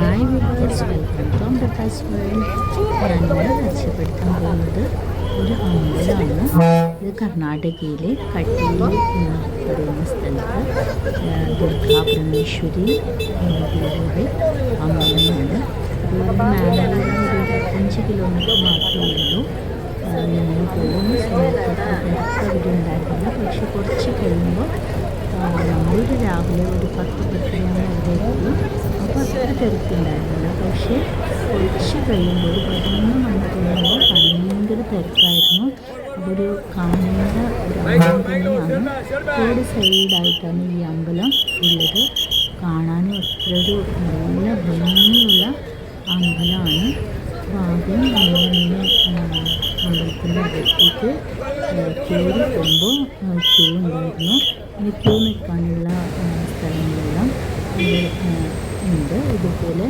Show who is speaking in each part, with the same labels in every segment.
Speaker 1: Hi viewers welcome to Amrita's world ഞാൻ പരിചയപ്പെടുത്താൻ പോകുന്നത് ഒരു അമ്പലമാണ് ഇത് കർണാടകയിലെ കട്ടിയിൽ പറയുന്ന സ്ഥലത്ത് ദുർഗാ പരമേശ്വരി എന്ന പേരുടെ അമ്പലമാണ് അഞ്ച് ഒരു ഇരുപത്തഞ്ച് കിലോമീറ്റർ മാത്രമേ ഉള്ളൂ. ഞങ്ങൾ പോകുന്ന സമയത്ത് അവിടെ ഉണ്ടായിരുന്നില്ല പക്ഷെ കുറച്ച് കഴിയുമ്പോൾ നമ്മളൊരു രാവിലെ ഒരു പത്ത് പത്തിനാണ് അവിടെ പോയി തിരക്കുണ്ടായിരുന്നില്ല. പക്ഷേ കുറച്ച് കഴിയുമ്പോൾ പതിനൊന്ന് മണി കഴിയുമ്പോൾ ഭയങ്കര തിരക്കായിരുന്നു. അതൊരു കാണേണ്ട ഒരു അമ്പലം തന്നെയാണ് റോഡ് സൈഡായിട്ടാണ് ഈ അമ്പലം ഉള്ളത്. കാണാനും അത്ര ഒരു നല്ല ഭംഗിയുള്ള അമ്പലമാണ്. ആദ്യം നമ്മളിങ്ങനെ അമ്പലത്തിന്റെ അകത്തേക്ക് കയറി പോകുമ്പോൾ ക്യൂ ഉണ്ടായിരുന്നു. ഇനി ക്യൂ നിൽക്കാനുള്ള സ്ഥലങ്ങളെല്ലാം ഉണ്ട്. ഇതുപോലെ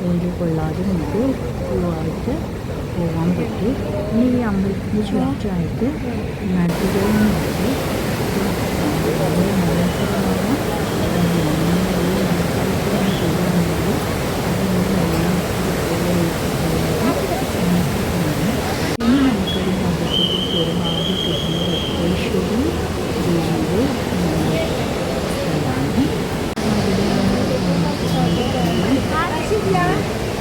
Speaker 1: വെയിൽ കൊള്ളാതെ നമുക്ക് പൂവായിട്ട് പോകാൻ പറ്റും. ഇനി ഈ അമ്പലത്തിന് ചുറ്റുമായിട്ട് നദികളുമുണ്ട്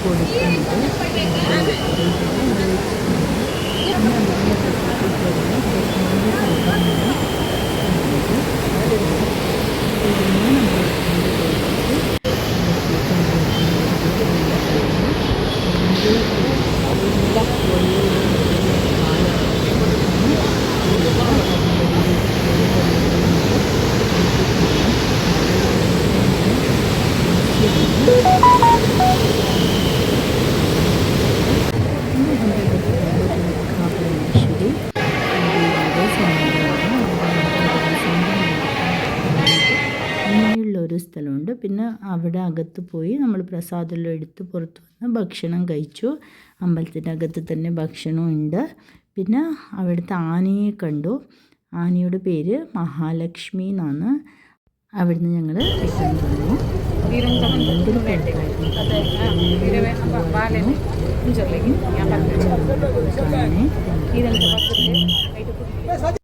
Speaker 1: അവിടെ കൊടുക്കുന്നത് സ്ഥലമുണ്ട്. പിന്നെ അവിടെ അകത്ത് പോയി നമ്മൾ പ്രസാദമെല്ലാം എടുത്ത് പുറത്ത് വന്ന് ഭക്ഷണം കഴിച്ചു. അമ്പലത്തിന്റെ അകത്ത് തന്നെ ഭക്ഷണവും ഉണ്ട്. പിന്നെ അവിടുത്തെ ആനയെ കണ്ടു. ആനയുടെ പേര് മഹാലക്ഷ്മി എന്നാണ്. അവിടുന്ന് ഞങ്ങൾ റിട്ടേൺ വന്നു. ഭയങ്കര